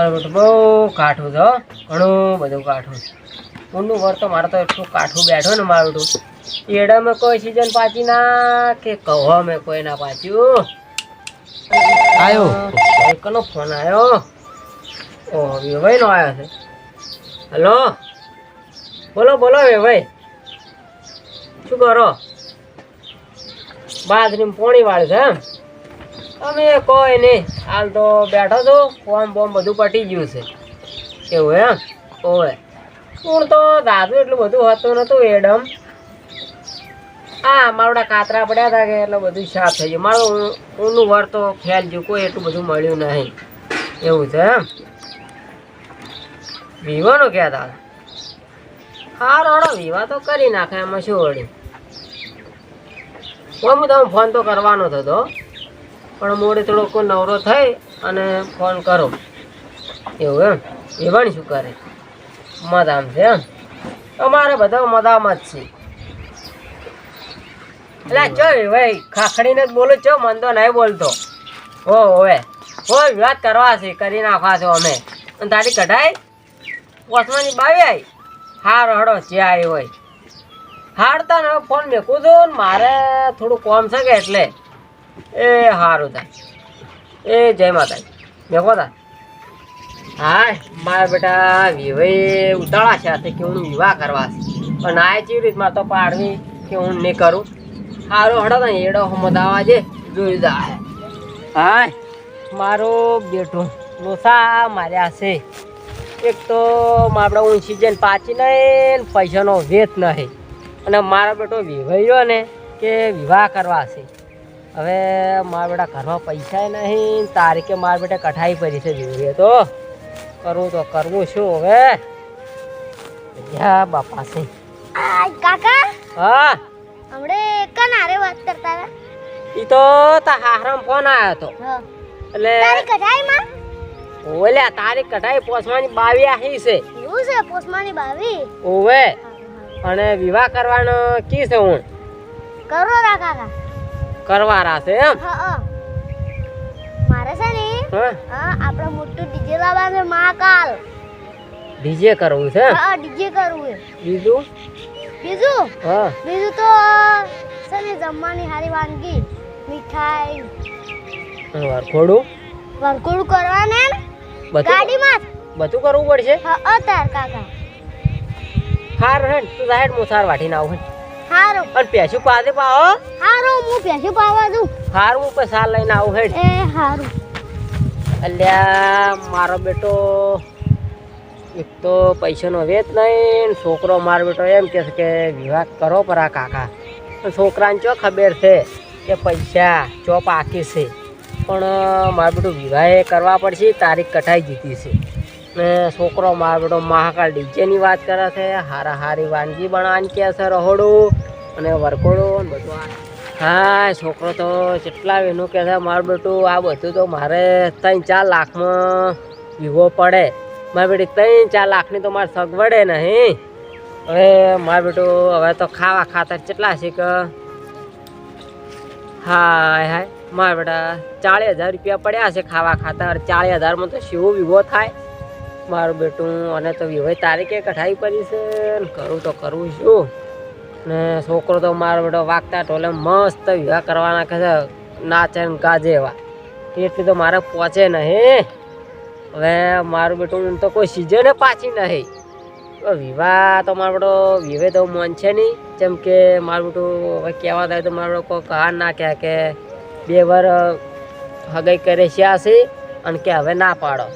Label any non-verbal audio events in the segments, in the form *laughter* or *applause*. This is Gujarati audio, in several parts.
મારું બેટું બહુ કાઠું છે ઘણું બધું કાઠું છે. ઊંડું વર તો મારે તો એટલું કાઠું બેઠો ને મારું બેટું એડામાં કોઈ સિઝન પાછી ના કે કહો મેં કોઈ ના પાચ્યું આવ્યો કનો ફોન આવ્યો ઓ વેવાઈ નો આવ્યો છે. હલો. બોલો બોલો વેવાઈ. શું કરો? બાથરૂમ પોણી વાળી છે એમ? અમે કોઈ નહીં. હાલ તો બેઠો છો ફોર્મ બોમ બધું પટી ગયું છે. એવું એમ? ઓવે હું તો દાદુ એટલું બધું હતું નહોતું એડમ. હા મારા કાતરા પડ્યા હતા કે એટલે બધું સાફ થઈ ગયું. મારું ઊંડું વર તો ખ્યાલ ગયું, કોઈ એટલું બધું મળ્યું નહીં. એવું છે એમ? વિવાનો કહેતા હતા હા રોડો વિવાહ તો કરી નાખે, એમાં શું વળી? હું તમે ફોન તો કરવાનો થતો પણ મોડે થોડોક નવરો થઈ અને ફોન કરો. એવું એમ? વિવાણી શું કરે? મદામ છે એમ? અમારે બધા મદામ જ છે. એટલે ચો ભાઈ, ખાખડીને જ બોલો ચો મન તો નહીં બોલતો. હો, હવે. હો વિવાદ કરવા છે, કરી નાખવા છો અમે. અને તારી કઢાઈ? પોસમાની બાવી આવી હાર હડો જે આવી હોય. હાડતા ને ફોન મેકું છું મારે થોડું કોમ છે કે એટલે. એ સારું થાય. એ જય માતાજી. મેકો તા હા મારા બેટા વિવાહ ઉતાળા છે હાથે કે હું વિવાહ કરવા છે. પણ આ કેવી રીતમાં તો પાડવી કે હું નહીં કરું. સારું હડો ને એડો હમદાવા જે, જોઈ હા મારો બેટો લોસા માર્યા છે. એક તો આપણે ઊંચી જઈને પાછી નહીં પૈસાનો વેત નહીં. અને મારો બેટો વિવાહ્યો ને કે વિવાહ કરવા છે. હવે મારા બેટા ઘરમાં પૈસા નહીં તારીખે મારા બેટા કઠાઈ પડી છે જોઈએ તો. કરવું તો કરવું શું હવે. યા બાપા છે. કાકા હા? હમણે કનારે વાત કરતા હતા? ઈ તો તા હારામ ફોન આવ્યો હા. એટલે તારી કઢાઈમાં? ઓલે તારીખ કઠાઈ પોસવાની બાવી આહી છે. એવું છે પોસમાની બાવી? ઓવે. અને વિવાહ કરવાનો કી છે હું કરો રા કાકા. કરવાના છે એમ? મારે છે ને આપણે મોટું ડીજે લાવવાનું છે મહાકાલ. ડીજે કરવું છે હા ડીજે કરવું છે. બીજું? બીજું? હા. બીજું તો છે ને જમવાની સારી વાનગી મીઠાઈ. વરખોડું વરખોડું કરવાને ગાડીમાં બધું કરવું પડશે? હા તાર કાકા. હાર હે તું સાહેબ મોસાર સાર વાટીને આવું હારો. અને પેશું પાસે પાવો હારો હું ભેંસું પાવા દઉં હારું હું પૈસા લઈને આવું હેડ. એ હારું. અલ્યા મારો બેટો એક તો પૈસાનો વેત નહીં છોકરો મારો બેટો એમ કહે છે કે વિવાહ કરો પરા કાકા. છોકરાને ચો ખબર છે કે પૈસા ચો પાકી છે. પણ મારો બેટો વિવાહ કરવા પડશે તારીખ કટાઈ જીતી છે. ને છોકરો મારો બેટો મહાકાળ ડીજેની વાત કરે છે. હારા હારી વાનગી બનાવવાની કહે છે રહોડું અને વરકોડું બધું હા છોકરો તો કેટલા એનું કહે છે મારું બેટું, આ બધું તો મારે ત્રણ ચાર લાખમાં વિવો પડે. મારી બેટી, ત્રણ ચાર લાખની તો મારે સગવડે નહીં. હવે મારું બેટું, હવે તો ખાવા ખાતર કેટલા છે કે? હાય હાય. મારા બેટા, ચાળીસ હજાર રૂપિયા પડ્યા છે ખાવા ખાતર. ચાળીસ હજારમાં તો શું વિવો થાય. મારું બેટું, અને તો વિવાહ તારીખે કઠાઈ પડી છે કરું તો કરવું શું ને છોકરો તો મારો બેટો વાગતા ટોલે મસ્ત વિવાહ કરવાના કહે છે, નાચે ને ગાજે એવા. એટલી તો મારે પહોંચે નહીં. હવે મારું બેટું તો કોઈ સિઝને પાછી નહીં. વિવાહ તો મારો બેટો વિવે તો મન છે નહીં. જેમ કે મારું બેટું હવે કહેવા થાય તો મારો બેટો કોઈ કહાર ના કહે કે બે વાર હગાઈ કરે છે છે, અને કે હવે ના પાડો.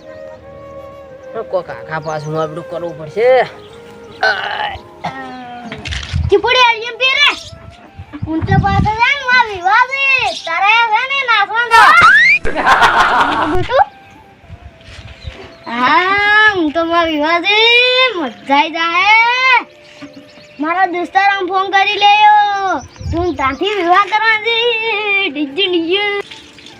કોઈક આખા પાછું મારું બેટું કરવું પડશે. ચીપડી આવી એમ પીરે. ઊંચો પાસે છે ને માં વિવાહ છે તારે છે ને નાચવા *laughs* હા હું તો મારા વિવાહ છે મજા જાય મારા દોસ્તારામ ફોન કરી લેયો તું ત્યાંથી વિવાહ કરવા છે ડીજે ડીજે.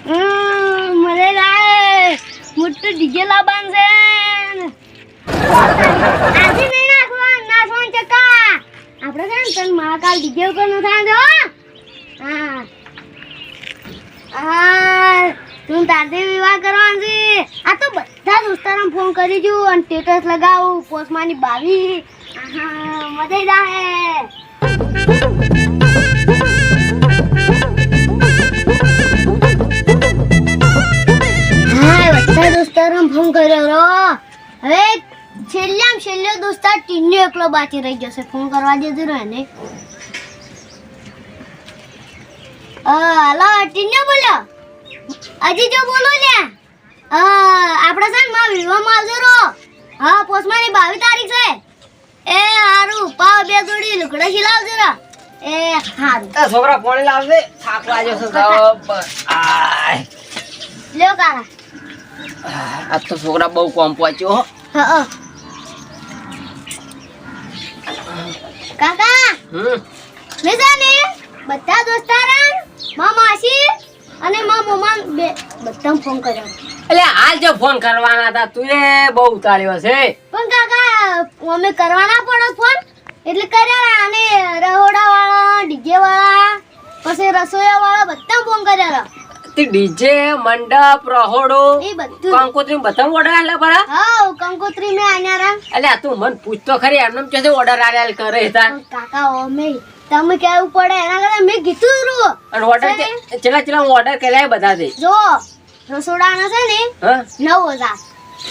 હમ, મને લાય મોટું ડીજે લાવવાનું છે. આજે મે નાખવા નાચવાનું ચક્કા. આપણે છે ને તને મહાકાલ ડીજે ઉપર નો થાય જો હા. આ તું તારથી વિવાહ કરવાનો છે. આ તો બધા દોસ્તારોને ફોન કરી જો અને સ્ટેટસ લગાવું પોસ્ટમાંની બાવી. આહા, મજા હે દોસ્તારોને ફોન કર્યો રો હવે છેલ્લામાં છેલ્લો દોસ્તાર ટીન્યુ એકલો બાકી રહી જશે ફોન કરવા દેજો ને એને. હલો ટીન્યુ બોલો. હજી જો બોલો ને આપણે છે ને મારા વિવાહમાં આવજો રો હા પોસ્ટમાંની બાવીસ તારીખ છે. એ હારું પાવ બે જોડી લુકડા ખીલાવજો રા એ હારું. છોકરા પોણી લાવજે. થાક લાગ્યો છે. લ્યો કાકા આ તો છોકરા બહુ કોમ પહોંચ્યો હો. કાકા હમ. મેં જાને બધા દોસ્તારા? મામાસી અને મા મમ્મા બે બધા ફોન કર્યો. એટલે હાલ જો ફોન કરવાના હતા તું એ બહુ ઉતાર્યો છે. પણ કાકા અમે કરવાના પડો ફોન એટલે કર્યા અને રહોડા વાળા ડીજે વાળા પછી રસોઈયા વાળા બધા ફોન ડીજે મંડપ રહોડો કંકોત્રી બધા ઓર્ડર આલા પરા હા કંકોત્રી મે આનારા અલે આ તું મન પૂછતો ખરી એમનેમ કે ઓર્ડર આલા કરે તા કાકા ઓમે તમે કેવું પડે? એના કરતા મે કીધું રો. અને ઓર્ડર ચલા ચલા ઓર્ડર કર્યા બધા દે જો રસોડાના છે ને 9000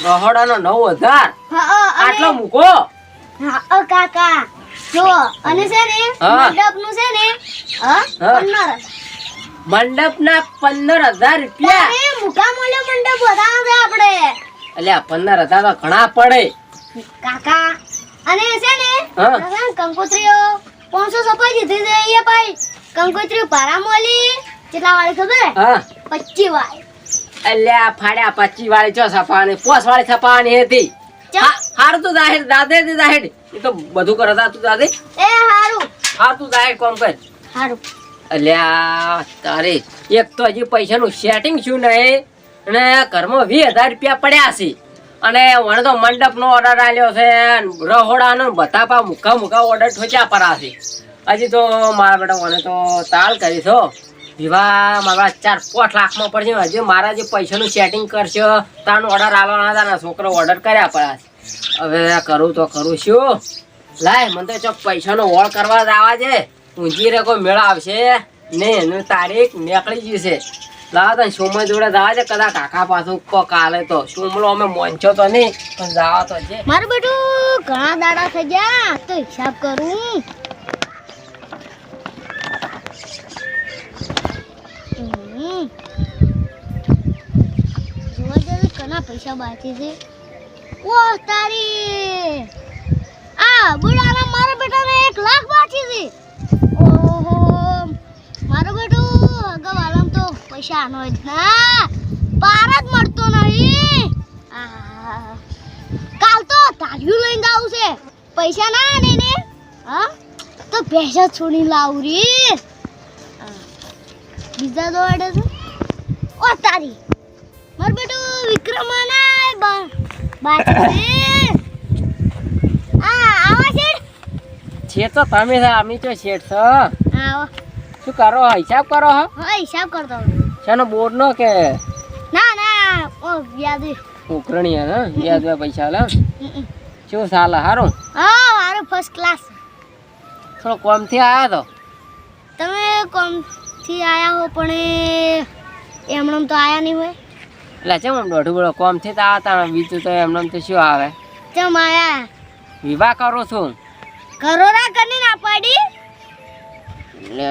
રહોડાનો 9000 હા આટલો મૂકો? હા કાકા જો અને છે ને મંડપનું છે ને હા 15 મંડપ ના પંદર હજાર રૂપિયા મોટા મોલ્યો મંડપ વધારે આપણે. એટલે પંદર હજાર તો ઘણા પડે. કાકા અને છે ને કંકોત્રીઓ. પાંચસો સપાઈ દીધી છે એ ભાઈ. કંકોત્રીઓ ભારા મોલી કેટલા વાળી ખબર? હા. પચી વાળી. આ ફાડ્યા પચી વાળી ચો સફાની પોસ વાળી સફાની હતી. હારું તું જાહેર દાદે દે જાહેર. એ તો બધું કરતા તું દાદે. એ હારું. હાર તું જાહેર કોમ કર. હારું. અલ્યા, તારે એક તો હજી પૈસાનું સેટિંગ શું નહીં? અને ઘરમાં વીસ હજાર રૂપિયા પડ્યા છે. અને વણે તો મંડપનો ઓર્ડર આવ્યો છે રહોડાનો બધા પા મુખા મુકા ઓર્ડર ઠોચ્યા પરા છે. હજી તો મારા બેટા, મને તો તાલ કરી છો વિવાહ મારા ચાર પાંચ લાખમાં પડશે. હજી મારા જે પૈસાનું સેટિંગ કરશો તારનો ઓર્ડર આવવાના હતા ને છોકરો ઓર્ડર કર્યા પડ્યા હવે કરું તો કરું શું? લાય, મને તો ચોક પૈસાનો ઓળ કરવા જ આવા છે. ઊંચી રે મેળ આવશે. ને એનું તારીખ નીકળી ગયું લાવ તને જોડે જાવ છે, કદાચ કાકા પાછું કો કાલે તો. સોમલો અમે મોંચો તો નહીં, પણ જાવ તો છે. મારું બેટું, ઘણા દાડા થઈ ગયા. તો હિસાબ કરું. પૈસા બાકી છે. ઓ, તારી. આ બુડાના મારા બેટાને એક લાખ બાકી છે ઓહો મારું બેટું અગાઉ આલમ તો પૈસા આનો જ ના પાર જ મળતો નહીં. આ કાલ તો ધાર્યું લઈને આવું છે. પૈસા ના આને ને હા? તો પૈસા છોડી લાવું રે. બીજા દોડે છે ઓ તારી. માર બેટું વિક્રમાના બા આવા છે છે તો તમે છે અમે તો શેઠ છો. આવો. શું કરો હિસાબ કરો હો? હા હિસાબ કરતો. શાનો બોર્ડ નો કે? ના ના ઓ યાદ ઉકરણી હે વ્યાજ યાદ પૈસા લે? શું સાલે હારું? હા હારો ફર્સ્ટ ક્લાસ થોડો કોમથી આયા તો? તમે કોમથી આયા હો પણ એ એમણે તો આયા નહીં હોય. એટલે ચમ આમ દોઢું બોલો કોમથી તો આવતા બીજું તો એમણમ તો શું આવે? ચમ આયા? વિવાહ કરો છું? કરોરા કરીને ના પાડી? એટલે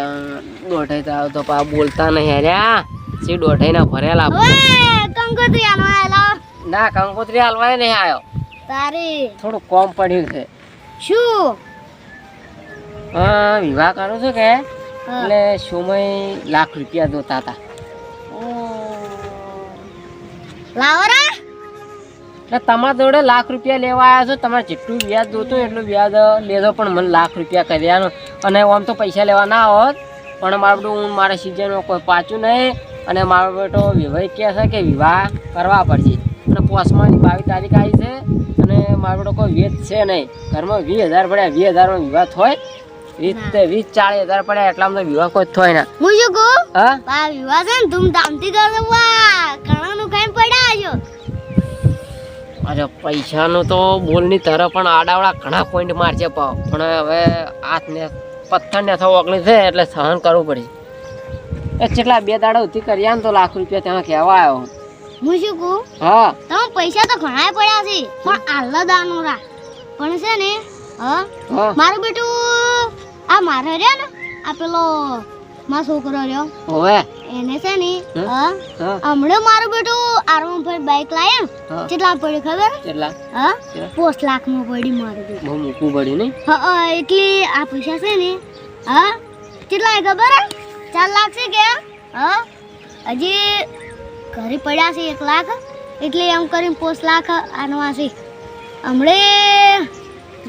દોઢાઈ તો આવ તો પા બોલતા નહીં હર્યા સી દોઢાઈ ના ભરેલા કંકોત્રી ના કંકોત્રી હાલવા નહીં આવ્યો તારી. થોડું કોમ પડ્યું છે. શું? હા વિવાહ કરું છું કે? એટલે સમય લાખ રૂપિયા જોતા હતા. એટલે તમારા જોડે લાખ રૂપિયા લેવા આવ્યા છો? તમારે જેટલું વ્યાજ જોતું એટલું વ્યાજ લેજો પણ મને લાખ રૂપિયા કર્યાનો. અને આમ તો પૈસા લેવા ના હોત પણ મારું હું મારા સિઝનમાં કોઈ પાછું નહીં. અને મારો બેટો વિવાહ કહે છે કે વિવાહ કરવા પડશે. અને પોસમાં બાવીસ તારીખ આવી છે અને મારો બેટો કોઈ વેદ છે નહીં. ઘરમાં વીસ હજાર પડ્યા વીસ હજારમાં વિવાહ થાય. વીસ વીસ ચાલીસ હજાર પડ્યા એટલામાં તો વિવાહ કોઈ થાય ના. હું શું કહું? હા? વિવાહ છે ને ધૂમધામથી ઘણાનું પડ્યા છો અરે પૈસાનું તો બોલની તરફ પણ આડાવડા ઘણા પોઈન્ટ મારશે પાવ. પણ હવે હાથ ને પથ્થર ને થવો ઓગળી છે એટલે સહન કરવું પડે કેટલા બે દાડા ઉધી કર્યા ને તો લાખ રૂપિયા ત્યાં કહેવા આવ્યો હું. શું કહું? હા. તમે પૈસા તો ઘણા પડ્યા છે પણ આલ્લા દાનો રા પણ છે ને હા? મારું બેટું આ મારે રહ્યો ને આ પેલો મારો છોકરો રહ્યો. હવે. એને છે ને હા? હમણાં મારું બેટું આરમ પર બાઇક લાવ્યો કેટલા પડી ખબર? કેટલા? હા? પોસ્ટ પોસ્ટ લાખમાં પડી મારું બેટું. બહુ મૂકવું પડ્યું ને હા એટલે આ પૈસા છે ને હા? કેટલા ખબર? હે ચાર લાખ છે કે? હા? હજી ઘરે પડ્યા છે એક લાખ. એટલે એમ કરીને પોસ લાખ આનવા છે. હમણે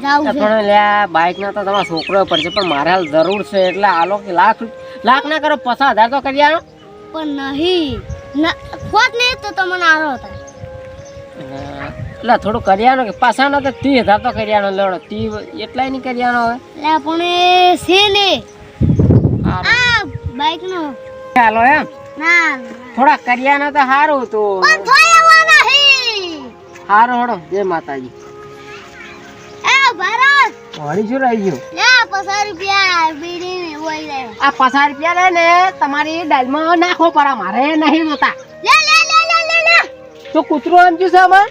જાવું છે. પણ લ્યા બાઇક ના તો તમારો છોકરો પડશે પણ મારે હાલ જરૂર છે. એટલે આલો કે લાખ લાખ ના કરો પચાસ હજાર તો કરી આલો. પણ નહીં. ખોટ નહીં તો તમને આરો હતા એટલે થોડું કરી આલો કે પાછા ના તો ત્રીસ હજાર તો કરી આલો લેવડો. તી એટલાય નહીં કરી આલો હવે. એટલે પણ એ છે ને. આ બાઇક નો ચાલો એમ. ના થોડા કર્યા તો સારું તો સારું હડો જય માતાજી. એ ભારત! વળી શું રહી ગયું? લે પચાસ રૂપિયા બીડી ને હોય લે. આ પચાસ રૂપિયા લે ને તમારી દાલમાં નાખો પરા મારે નહીં જોતા લે લે લે લે લે લે. તો કૂતરું સમજ્યું છે આમાં?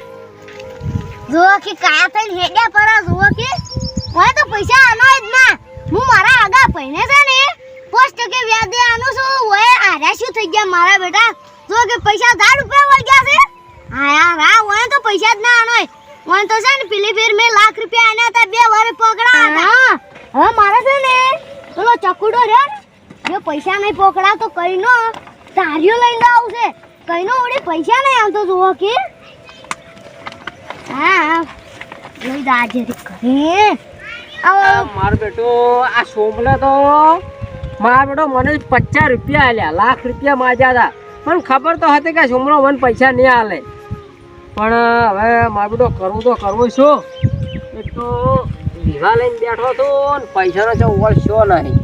જુઓ કે કાયા થઈને હેડ્યા પરા જુઓ કે. હોય તો પૈસા આનો જ ના. હું મારા આગા પૈને છે ને. પોસ્ટ કે વ્યાજે આનું શું? હોય આરા શું થઈ ગયા મારા બેટા? જો કે પૈસા હજાર રૂપિયા વળ ગયા છે. હા યાર હા હોય તો પૈસા જ ના આનો હોય. તો છે ને પેલી ફેર મેં લાખ રૂપિયા આના હતા બે વાર પકડા હતા. હવે મારે છે ને પેલો ચકુડો રે જો પૈસા નહીં પકડા તો કઈનો તારીઓ લઈને આવશે. કઈનો ઓડી પૈસા નહીં આવતો જુઓ કે. હા લઈ દાજે ઘરે આવો. મારો બેટો આ સોમલા તો મારો મને પચાસ રૂપિયા આલ્યા, લાખ રૂપિયા માજ્યા હતા પણ ખબર તો હતી કે છોમરો મને પૈસા નહીં આલે. પણ, હવે મારો બેટો કરવું તો કરવું શું એક તો વિવાહ લઈને બેઠો હતો ને પૈસાનો છે ઓળશો નહીં.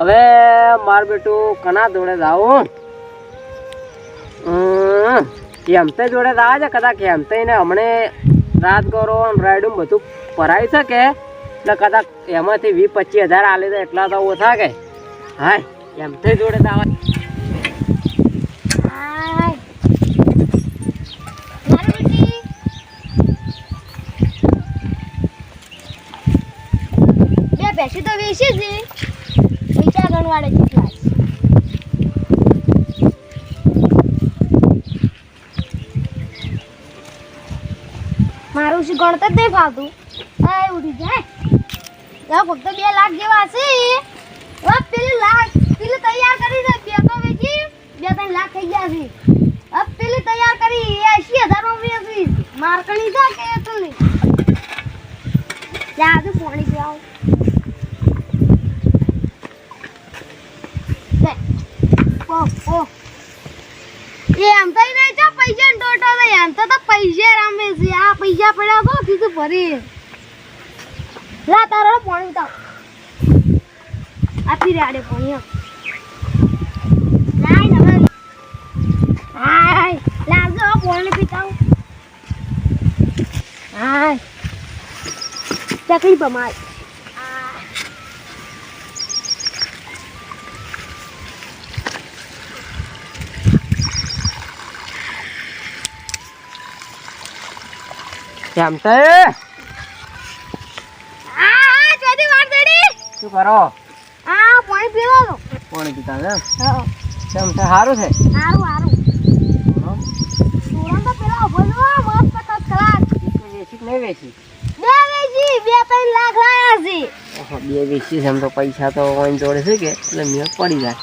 હવે મારું બેટું કના જોડે જાઉં એમ તે જોડે જાવ છે? કદાચ એમતે ને હમણે રાત કરો ને રાયડું બધું ભરાઈ શકે. એટલે કદાચ એમાંથી વીસ પચીસ હજાર આલે તો એટલા તો ઓછા કે. હાય. તો જોડે હાય. મારી બેટી તો વેચી જ બીજા ગણવાડે જેટલા મારું શું ગણતર જ નહીં ફાવતું ઉઠી જાય. ફક્ત બે લાખ જેવા હશે હવે પેલી લાખ પેલી તૈયાર કરી દે બે તો વેચી, બે ત્રણ લાખ થઈ ગયા છે. પેલી તૈયાર કરી એસી હજારમાં વેચી? માર્કણી છે કે તો આજે પાણી પીવાઓ ઓ ઓ. એમ તો નહીં છે પૈસા ટોટો નહીં, એમ તો તો પૈસા રામે છે. આ પૈસા પડ્યા તો કીધું ભરી. લા, તારો પાણી ઉતાવ આપી રાડે પાણી આપ. લાય ને હવે હાય લાવજો આ પાણી પીતાવ હાય તકલીફ અમારી એમતે આ આ ચોથી વાર દડી શું કરો પાણી પીતા હા. એમ છે સારું છે સારું સારું પેલા મસ્ત વેચી નહીં વેચી? બે વેચી બે ત્રણ લાખ લાયા છે. બે વેચી છે એમ તો પૈસા તો જોડે છે કે? એટલે મેં પડી જાય.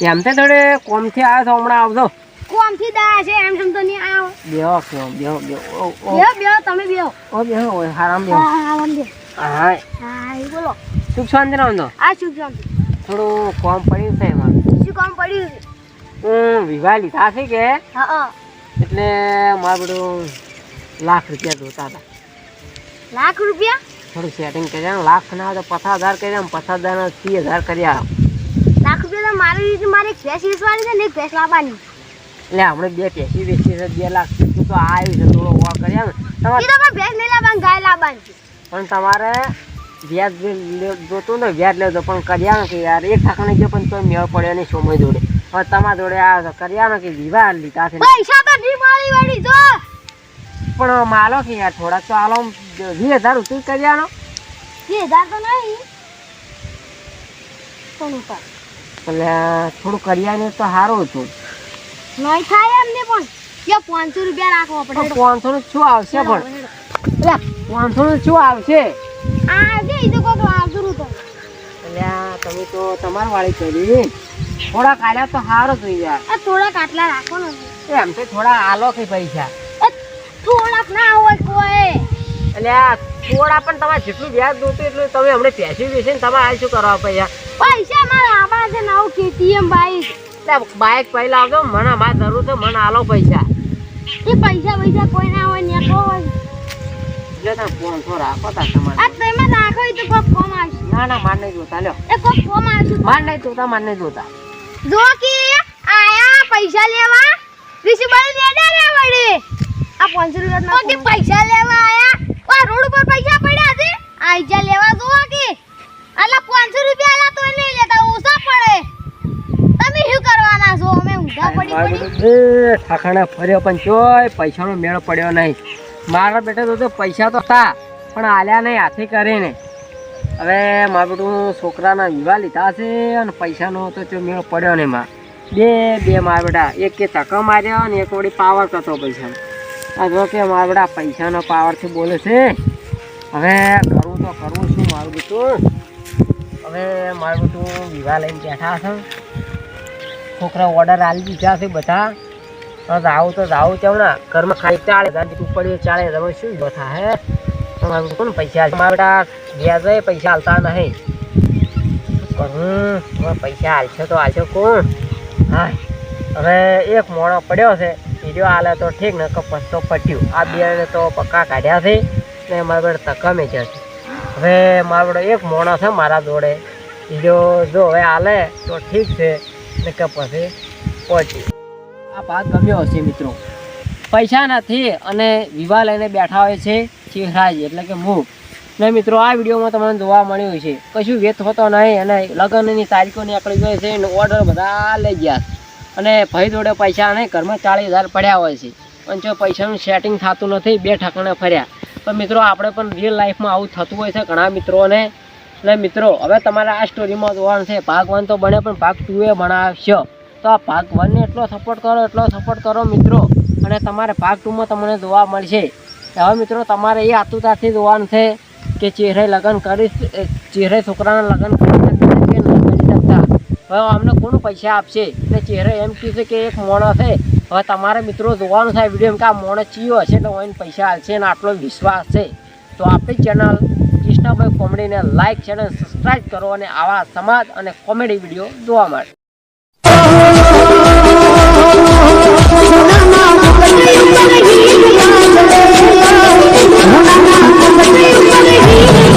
એમ તો થોડે કોમથી આવ્યો તો હમણાં આવજો. કોમથી દા છે એમ સમ તો નહીં આવો. બેહો કેવો બેહો બેહો. બેહો બેહો તમે બેહો. ઓ બેહો ઓય હારામ બેહો. હા હા બેહો. હા હા બોલો. સુખ શાંતિ તો. આ કામ થોડું કોમ પડ્યું છે એમાં. શું કામ પડ્યું છે? હું વિવાહ લીધા છે કે? હા એટલે મારું બધું લાખ રૂપિયા જોતા હતા. લાખ રૂપિયા? થોડું સેટિંગ કરી આલો. લાખ ના આવે તો પચાસ હજાર કરી આલો. પચાસ હજાર ના ત્રીસ હજાર કરી આલો. લાખ રૂપિયા તો મારી રીતે મારે એક ભેંસ વેચવાની છે ને એક ભેંસ લાવવાની. એટલે આપણે બે પેસી વેચી છે બે લાખ તું તો આવ્યું છે થોડો વાર કરી ને. તમારે ભેંસ નહીં લાવવાની ગાય લાવવાની. પણ તમારે વ્યાજ જોતું ને વ્યાજ લેતો પણ કર્યા કે યાર. એક ઠાકાને ગયો પણ તો મેળ પડ્યો નહીં સમય જોડે. હવે તમારા જોડે આ કર્યા કે વિવાહ લીધા છે. પૈસા તો ઢી મારી વાળી જો. પણ માલો કે યાર થોડાક તો આલો વીસ હજાર ઉતરી કર્યાનો વીસ હજાર તો નહીં. પણ એટલે થોડું કર્યા ને તો સારું હતું. નહીં થાય એમને પણ. કે પાંચસો રૂપિયા રાખો પડે પાંચસો નું શું આવશે પણ? પાંચસો નું શું આવશે? આ આ તમે તો તમારી વાળી કરી. આલ્યા તો સારું થઈ યાર આ થોડાક આટલા રાખો ને એમ તો થોડા આલો કે પૈસા. એ થોડાક ના હોય કોઈ. એટલે આ થોડા પણ તમારે જેટલું વ્યાજ જોતું એટલું તમે હમણાં પેસી વેચીને તમારે આ શું કરવા પૈસા પૈસા મારા આમાં છે નવું કેટીએમ બાઈક એટલે બાઇક પહેલા આવજો મને મારે જરૂર છે મને આલો પૈસા. એ પૈસા પૈસા કોઈ ના હોય ને હોય. જો તમે પાંચસો રાખો તા તમારે. આ તેમાં રાખો એ તો કોક ફોર્મ આવશે. ના ના માર નહીં જોતા લ્યો. એ કોક ફોર્મ આવશે માર નહીં જોતા માર નહીં જોતા. જો કે આયા પૈસા લેવા રિસીવર લેડા રે વડે આ 500 રૂપિયા તો પૈસા લેવા આયા. આ રોડ ઉપર પૈસા પડ્યા છે. આઈ લેવા જો કે. આલા 500 રૂપિયા આલા તો નહીં લેતા ઓછા પડે. તમે શું કરવાના છો? અમે ઊંધા પડી પડી. એ ઠાકાણા ફર્યો પણ ચોય પૈસાનો મેળ પડ્યો નહીં. મારા બેટા તો તો પૈસા તો હતા, પણ આલ્યા નહીં, હાથે કરીને. હવે મારું બેટું છોકરાના વિવાહ લીધા છે અને પૈસાનો તો ચો મેળો પડ્યો નહીં માં. બે બે મારા બેટા, એક કે ધક્કા માર્યો અને એક વળી પાવર કરતો આ જો કે મારા બેટા પૈસાનો પાવરથી બોલે છે. હવે કરવું તો કરવું છું મારું બેટું. હવે મારું બેટું વિવાહ લઈને બેઠા છે. છોકરા ઓર્ડર આલી દીધા છે બધા. જાવું તો જાવું કેમ ના? ઘરમાં ખાલી ચાલે જેટલું પડ્યું ચાલે તમે શું બધા હે? તમારું કોણ પૈસા મારા બેટા વ્યાજે પૈસા હાલતા નહીં. હવે પૈસા હાલશે તો હાલશે કોણ? હા હવે એક મોણો પડ્યો છે બીજો હાલે તો ઠીક ને કપસ તો પટ્યું. આ બે તો પક્કા કાઢ્યા છે, ને મારા બેટા તકમે છે. હવે મારો બેટો એક મોણો છે મારા જોડે. બીજો જો, હવે હાલે તો ઠીક છે ને કે પછી ભાગ ગમ્યો હશે મિત્રો. પૈસા નથી અને વિવાહ લઈને બેઠા હોય છે ચિહરાજ, એટલે કે મૂક ને મિત્રો, આ વિડીયોમાં તમને જોવા મળ્યું છે કશું વેત હોતો નહીં અને લગ્નની તારીખો નીકળી ગઈ છે અને ઓર્ડર બધા લઈ ગયા. અને ભાઈ જોડે પૈસા નહીં, ઘરમાં ચાલીસ હજાર પડ્યા હોય છે. પણ જો પૈસાનું સેટિંગ થતું નથી, બે ઠકણે ફર્યા. પણ મિત્રો, આપણે પણ રિયલ લાઈફમાં આવું થતું હોય છે ઘણા મિત્રોને. એટલે મિત્રો, હવે તમારે આ સ્ટોરીમાં જોવાનું છે. ભાગ વન તો બને, પણ ભાગ ટુ એ બનાવશો તો આ ભાગ વનને એટલો સપોર્ટ કરો, એટલો સપોર્ટ કરો મિત્રો. અને તમારે ભાગ ટુમાં તમને જોવા મળશે. હવે મિત્રો, તમારે એ આતુરતાથી જોવાનું છે કે ચહેરે લગ્ન કરીશ, એ ચહેરે છોકરાના લગ્ન કરી શકતા કે નહીં કરી શકતા. હવે અમને કોણ પૈસા આપશે? એટલે ચહેરે એમ કહેશે કે એક મોણો છે. હવે તમારે મિત્રો જોવાનું થાય વીડિયો કે આ મોણો ચીયો હશે તો એને પૈસા હાલશે અને આટલો વિશ્વાસ છે. તો આપણી ચેનલ કૃષ્ણભાઈ કોમેડીને લાઇક છે અને સબસ્ક્રાઈબ કરો અને આવા સમાજ અને કોમેડી વીડિયો જોવા માટે. Thank you.